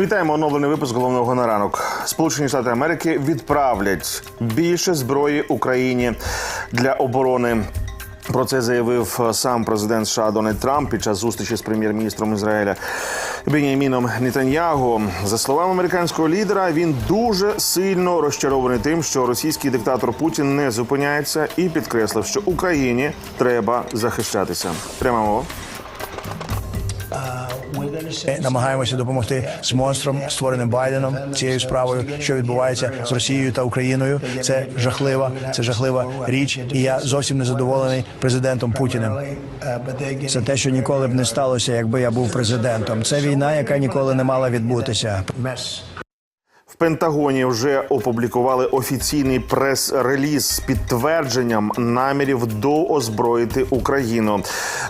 Вітаємо оновлений випуск головного на ранок. Сполучені Штати Америки відправлять більше зброї Україні для оборони. Про це заявив сам президент США Дональд Трамп під час зустрічі з прем'єр-міністром Ізраїля Беняміном Нетаньягу. За словами американського лідера, він дуже сильно розчарований тим, що російський диктатор Путін не зупиняється, і підкреслив, що Україні треба захищатися. Прямо мова. Намагаємося допомогти з монстром, створеним Байденом, цією справою, що відбувається з Росією та Україною. Це жахлива, це жахлива річ. І я зовсім не задоволений президентом Путіним. Це те, що ніколи б не сталося, якби я був президентом. Це війна, яка ніколи не мала відбутися. Пентагоні вже опублікували офіційний прес-реліз з підтвердженням намірів доозброїти Україну.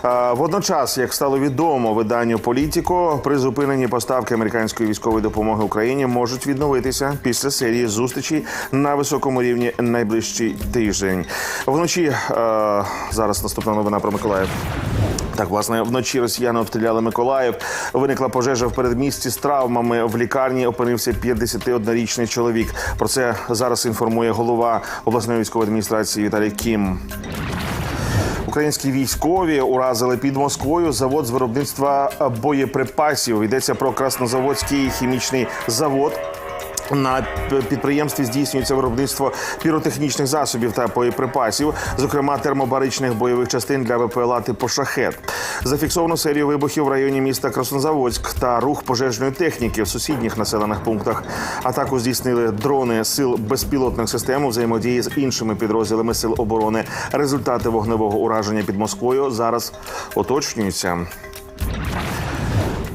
Е, Водночас, як стало відомо виданню Політіко, призупинені поставки американської військової допомоги Україні можуть відновитися після серії зустрічей на високому рівні найближчий тиждень. Вночі е, зараз наступна новина про Миколаїв. Так, власне, вночі росіяни обстріляли Миколаїв. Виникла пожежа в передмісті з травмами. В лікарні опинився 51-річний чоловік. Про це зараз інформує голова обласної військової адміністрації Віталій Кім. Українські військові уразили під Москвою завод з виробництва боєприпасів. Йдеться про Краснозаводський хімічний завод. На підприємстві здійснюється виробництво піротехнічних засобів та боєприпасів, зокрема термобаричних бойових частин для ВПЛА типу шахет. Зафіксовано серію вибухів в районі міста Краснозаводськ та рух пожежної техніки в сусідніх населених пунктах. Атаку здійснили дрони сил безпілотних систем у взаємодії з іншими підрозділами сил оборони. Результати вогневого ураження під Москвою зараз уточнюються.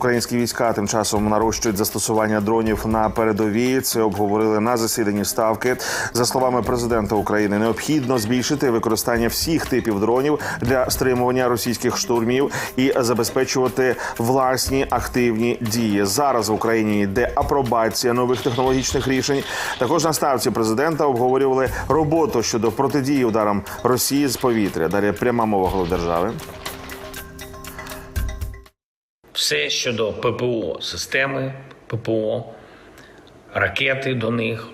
Українські війська тим часом нарощують застосування дронів на передовій. Це обговорили на засіданні ставки. За словами президента України, необхідно збільшити використання всіх типів дронів для стримування російських штурмів і забезпечувати власні активні дії. Зараз в Україні йде апробація нових технологічних рішень. Також на ставці президента обговорювали роботу щодо протидії ударам Росії з повітря. Далі пряма мова голови держави. Все щодо ППО, системи ППО, ракети до них,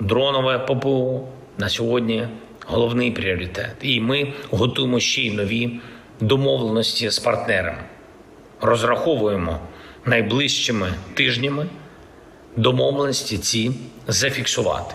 дронове ППО на сьогодні головний пріоритет. І ми готуємо ще й нові домовленості з партнерами. Розраховуємо найближчими тижнями домовленості ці зафіксувати.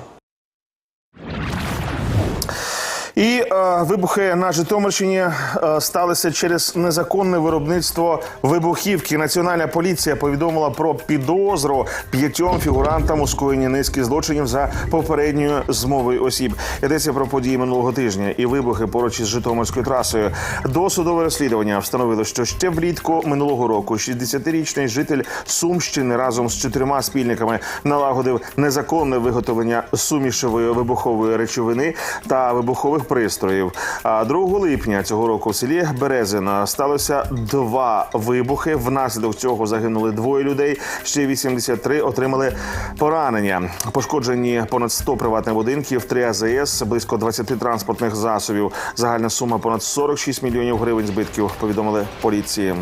І е, вибухи на Житомирщині е, сталися через незаконне виробництво вибухівки. Національна поліція повідомила про підозру п'ятьом фігурантам у скоєнні низки злочинів за попередньою змовою осіб. Йдеться про події минулого тижня і вибухи поруч із Житомирською трасою. Досудове розслідування встановило, що ще влітку минулого року 60-річний житель Сумщини разом з чотирма спільниками налагодив незаконне виготовлення сумішевої вибухової речовини та вибухових пристроїв. А 2 липня цього року в селі Березина сталося два вибухи. Внаслідок цього загинули двоє людей. Ще 83 отримали поранення. Пошкоджені понад 100 приватних будинків, 3 АЗС, близько 20 транспортних засобів. Загальна сума понад 46 мільйонів гривень збитків. Повідомили поліції.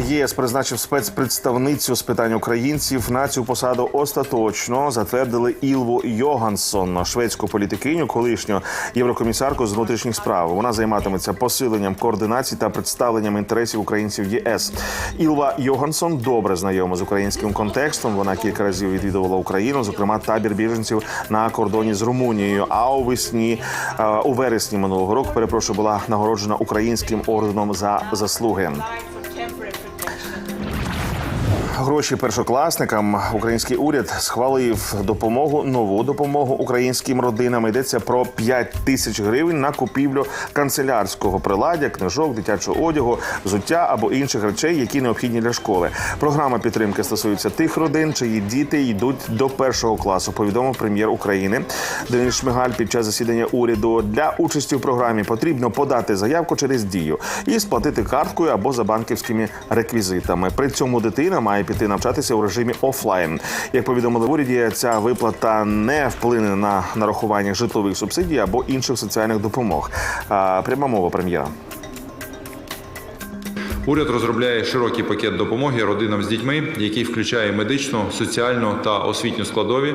ЄС призначив спецпредставницю з питань українців на цю посаду остаточно затвердили Ілву Йогансон, шведську політикиню, колишню єврокомісарку з внутрішніх справ. Вона займатиметься посиленням координації та представленням інтересів українців ЄС. Ілва Йогансон добре знайома з українським контекстом. Вона кілька разів відвідувала Україну, зокрема табір біженців на кордоні з Румунією. А у весні е, у вересні минулого року перепрошую була нагороджена українським орденом за заслуги. Гроші першокласникам український уряд схвалив допомогу, нову допомогу українським родинам. Йдеться про 5 тисяч гривень на купівлю канцелярського приладдя, книжок, дитячого одягу, взуття або інших речей, які необхідні для школи. Програма підтримки стосується тих родин, чиї діти йдуть до першого класу. Повідомив прем'єр України Денис Шмигаль під час засідання уряду. Для участі в програмі потрібно подати заявку через дію і сплатити карткою або за банківськими реквізитами. При цьому дитина має піти навчатися у режимі офлайн. Як повідомили в уряді, ця виплата не вплине на нарахування житлових субсидій або інших соціальних допомог. Пряма мова прем'єра. Уряд розробляє широкий пакет допомоги родинам з дітьми, який включає медичну, соціальну та освітню складові.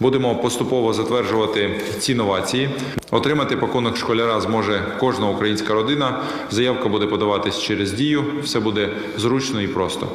Будемо поступово затверджувати ці новації. Отримати пакунок школяра зможе кожна українська родина. Заявка буде подаватись через дію. Все буде зручно і просто.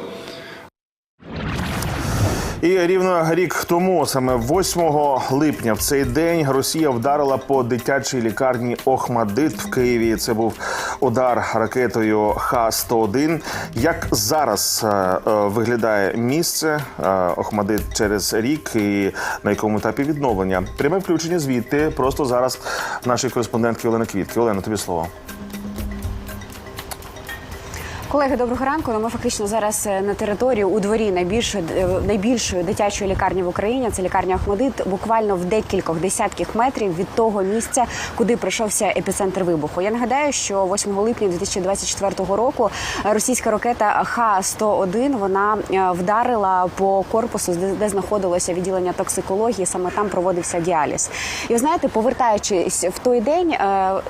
І рівно рік тому, саме 8 липня, в цей день Росія вдарила по дитячій лікарні Охмадит в Києві. Це був удар ракетою Х-101. Як зараз е, е, виглядає місце е, Охмадит через рік і на якому етапі відновлення? Пряме включення звідти просто зараз нашої кореспондентки Олени Квітки. Олена, тобі слово. Колеги, доброго ранку. Ну, Ми фактично зараз е, на території у дворі найбільшої е, найбільшої дитячої лікарні в Україні. Це лікарня Ахмадит, буквально в декількох десятків метрів від того місця, куди прийшовся епіцентр вибуху. Я нагадаю, що 8 липня 2024 року російська ракета Х-101 вона е, вдарила по корпусу, де, знаходилося відділення токсикології. Саме там проводився діаліз. І ви знаєте, повертаючись в той день,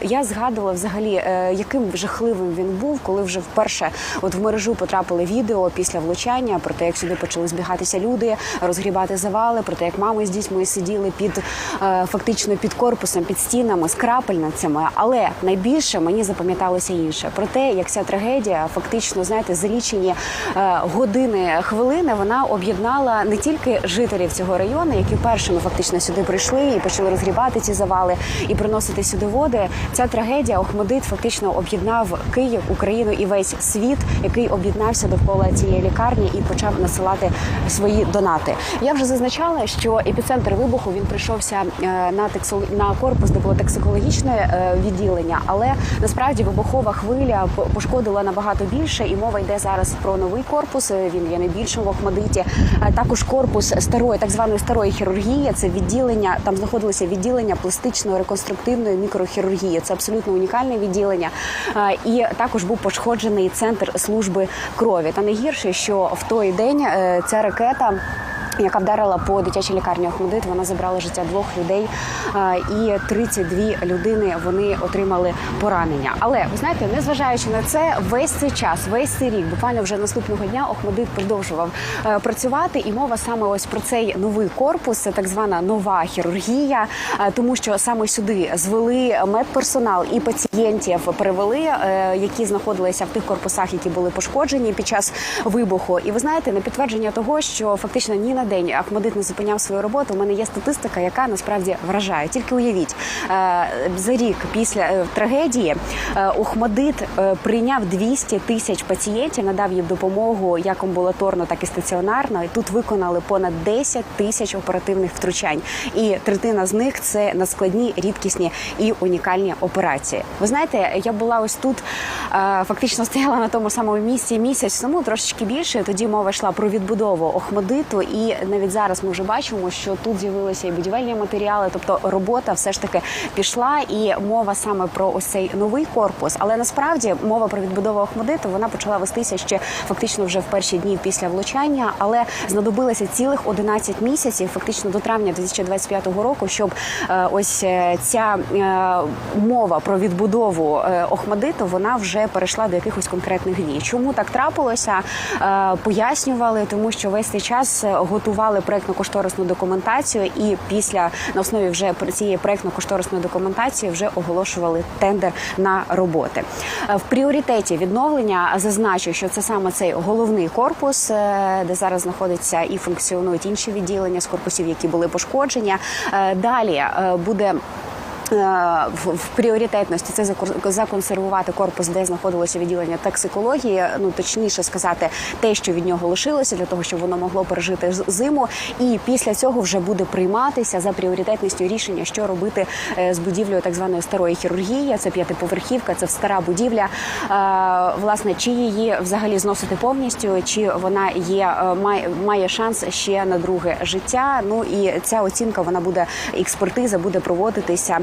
я згадувала взагалі, яким жахливим він був, коли вже вперше от в мережу потрапили відео після влучання про те, як сюди почали збігатися люди, розгрібати завали, про те, як мами з дітьми сиділи під е, фактично під корпусом, під стінами з крапельницями. Але найбільше мені запам'яталося інше про те, як ця трагедія фактично знаєте за лічені е, години хвилини вона об'єднала не тільки жителів цього району, які першими фактично сюди прийшли і почали розгрібати ці завали і приносити сюди води. Ця трагедія Охмадит фактично об'єднав Київ, Україну і весь світ, який об'єднався довкола цієї лікарні і почав насилати свої донати. Я вже зазначала, що епіцентр вибуху він прийшовся е, на тексо... на корпус, де було токсикологічне е, відділення, але насправді вибухова хвиля пошкодила набагато більше, і мова йде зараз про новий корпус. Е, Він є найбільшим в Охмадиті. Також корпус старої, так званої старої хірургії. Це відділення. Там знаходилося відділення пластичної реконструктивної мікрохірургії. Це абсолютно унікальне відділення. І також був пошкоджений центр служби крові. Та найгірше, що в той день е, ця ракета. Яка вдарила по дитячій лікарні Охмадит, вона забрала життя двох людей, і 32 людини вони отримали поранення. Але ви знаєте, незважаючи на це, весь цей час, весь цей рік, буквально вже наступного дня, Охмадит продовжував е, працювати. І мова саме ось про цей новий корпус, так звана нова хірургія, е, тому що саме сюди звели медперсонал і пацієнтів перевели, е, які знаходилися в тих корпусах, які були пошкоджені під час вибуху. І ви знаєте, на підтвердження того, що фактично ні на день Ахмадит не зупиняв свою роботу. У мене є статистика, яка насправді вражає. Тільки уявіть е, за рік після е, трагедії Охмадит е, прийняв 200 тисяч пацієнтів, надав їм допомогу як амбулаторно, так і стаціонарно. І тут виконали понад 10 тисяч оперативних втручань. І третина з них це надскладні, рідкісні і унікальні операції. Ви знаєте, я була ось тут, фактично стояла на тому самому місці місяць тому, трошечки більше. Тоді мова йшла про відбудову Охмадиту, і навіть зараз ми вже бачимо, що тут з'явилися і будівельні матеріали, тобто робота все ж таки пішла, і мова саме про ось цей новий корпус. Але насправді мова про відбудову Охмадиту вона почала вестися ще фактично вже в перші дні після влучання, але знадобилося цілих 11 місяців, фактично до травня 2025 року, щоб е, ось е, ця е, мова про відбудову Охмадиту вона вже перейшла до якихось конкретних дій. Чому так трапилося? Пояснювали, тому що весь цей час е, готували проектно-кошторисну документацію, і після на основі вже цієї проектно-кошторисної документації вже оголошували тендер на роботи. Е, В пріоритеті відновлення зазначу, що це саме цей головний корпус, е, де зараз знаходиться і функціонують інші відділення з корпусів, які були пошкоджені. Е, Далі буде в, в пріоритетності це законсервувати корпус, де знаходилося відділення токсикології. Ну точніше сказати, те, що від нього лишилося, для того, щоб воно могло пережити зиму. І після цього вже буде прийматися за пріоритетністю рішення, що робити е, з будівлею так званої старої хірургії. Це п'ятиповерхівка, це стара будівля. Е, Власне, чи її взагалі зносити повністю, чи вона є е, має, шанс ще на друге життя. Ну і ця оцінка вона буде експертиза буде проводитися е,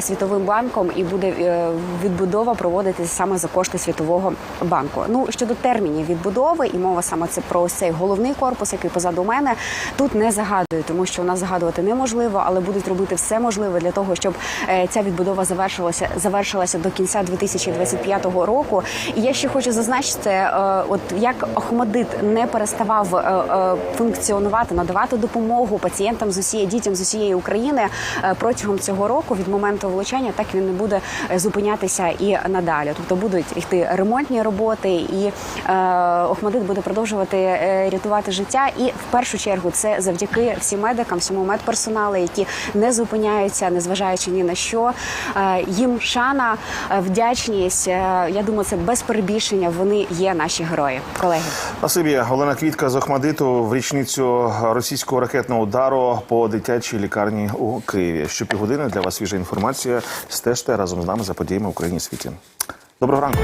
світовим банком і буде е, відбудова проводитися саме за кошти світового банку. Ну щодо термінів відбудови, і мова саме це про цей головний корпус, який позаду мене тут не загадую, тому що нас загадувати неможливо, але будуть робити все можливе для того, щоб е, ця відбудова завершилася завершилася до кінця 2025 року. І я ще хочу зазначити, е, от як Охмадит не переставав е, е, функціонувати, надавати допомогу пацієнтам з усієї дітям з усієї України е, протягом цього року від моменту влучання, так він не буде е, зупинятися і надалі. Тобто будуть йти ремонтні роботи, і е, Охмадит буде продовжувати е, рятувати життя. І в першу чергу це завдяки всім медикам, всьому медперсоналу, які не зупиняються, незважаючи ні на що. Е, їм шана, е, вдячність. Е, я думаю, це без перебільшення. Вони є наші герої, колеги. Спасибі, Олена Квітка з Охмадиту в річницю російського ракетного удару по дитячій лікарні у Києві. Щопівгодини для вас свіжа інформація. Стежте разом з нами за подіями в Україні світі. Доброго ранку.